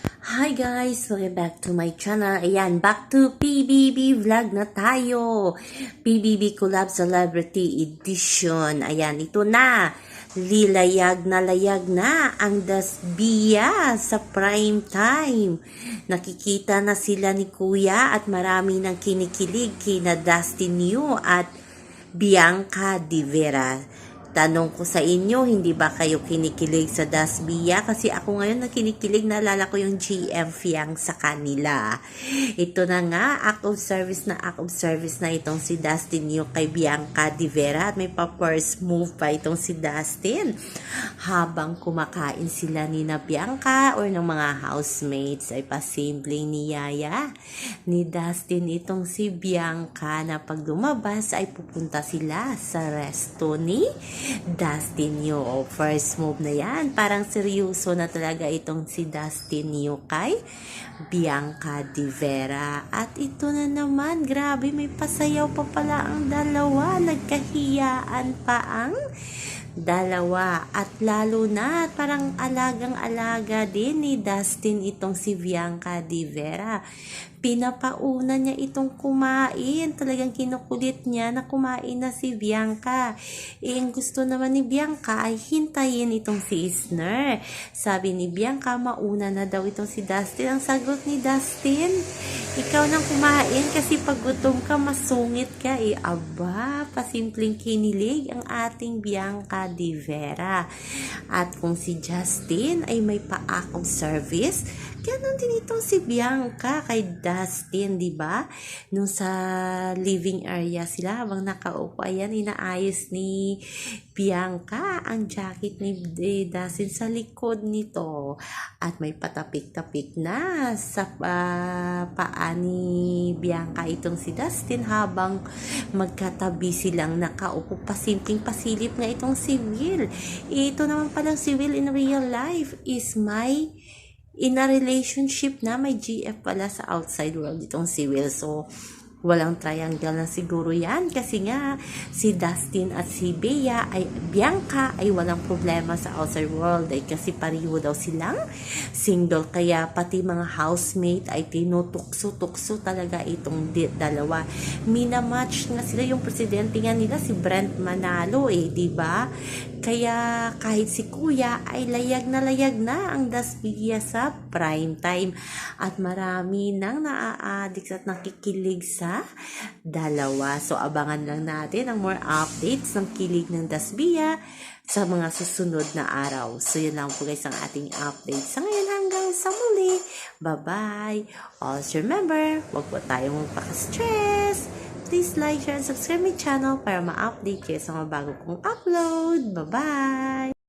Hi guys! Welcome back to my channel. Ayan, back to PBB vlog na tayo. PBB Collab Celebrity Edition. Ayan, ito na. Lilayag na layag na ang Dasbia sa prime time. Nakikita na sila ni Kuya at marami nang kinikilig kina Dustin Yu at Bianca Di Vera. Tanong ko sa inyo, hindi ba kayo kinikilig sa Dasbia? Kasi ako ngayon na kinikilig, naalala ko yung GM Fiang sa kanila. Ito na nga, act of service na act of service na itong si Dustin yung kay Bianca Di Vera. At may pa first move pa itong si Dustin. Habang kumakain sila ni na Bianca or ng mga housemates ay pasimpleng ni Yaya. Ni Dustin itong si Bianca na pag lumabas ay pupunta sila sa resto ni Dustin Yu. O, first move na yan. Parang seryoso na talaga itong si Dustin Yu kay Bianca Di Vera. At ito na naman, grabe, may pasayaw pa pala ang dalawa. Nagkahiyaan pa ang dalawa. At lalo na, parang alagang-alaga din ni Dustin itong si Bianca Di Vera. Pinapauna niya itong kumain. Talagang kinukulit niya na kumain na si Bianca. Eh, ang gusto naman ni Bianca ay hintayin itong si Isner. Sabi ni Bianca, mauna na daw itong si Dustin. Ang sagot ni Dustin, ikaw nang kumain kasi pag gutom ka, masungit ka. Eh, aba, pasimpleng kinilig ang ating Bianca Di Vera. At kung si Justin ay may pa-act of service, Ganon din itong si Bianca kay Dustin, di ba? Nung sa living area sila, habang nakaupo, ayan, inaayos ni Bianca ang jacket ni Dustin sa likod nito. At may patapik-tapik na sa uh, paa ni Bianca itong si Dustin habang magkatabi silang nakaupo. Pasimpleng pasilip nga itong si Will. Ito naman palang si Will in real life is my in a relationship na may GF pala sa outside world itong si Will. So, walang triangle na siguro yan kasi nga si Dustin at si Bea ay Bianca ay walang problema sa outside world ay kasi pariho daw silang single. Kaya pati mga housemate ay tinutukso-tukso talaga itong dalawa. Minamatch nga sila yung presidente nga nila si Brent Manalo eh di ba? Kaya kahit si kuya ay layag na layag na ang Dasbia sa prime time. At marami nang naa-addict at nakikilig sa dalawa. So, abangan lang natin ang more updates ng kilig ng Dasbia sa mga susunod na araw. So, yun lang po guys ang ating update. Sa ngayon hanggang sa muli. Bye-bye. Also remember, huwag po tayong magpaka-stress. Please like, share, and subscribe my channel para ma-update kayo sa mga bago kong upload. Bye-bye!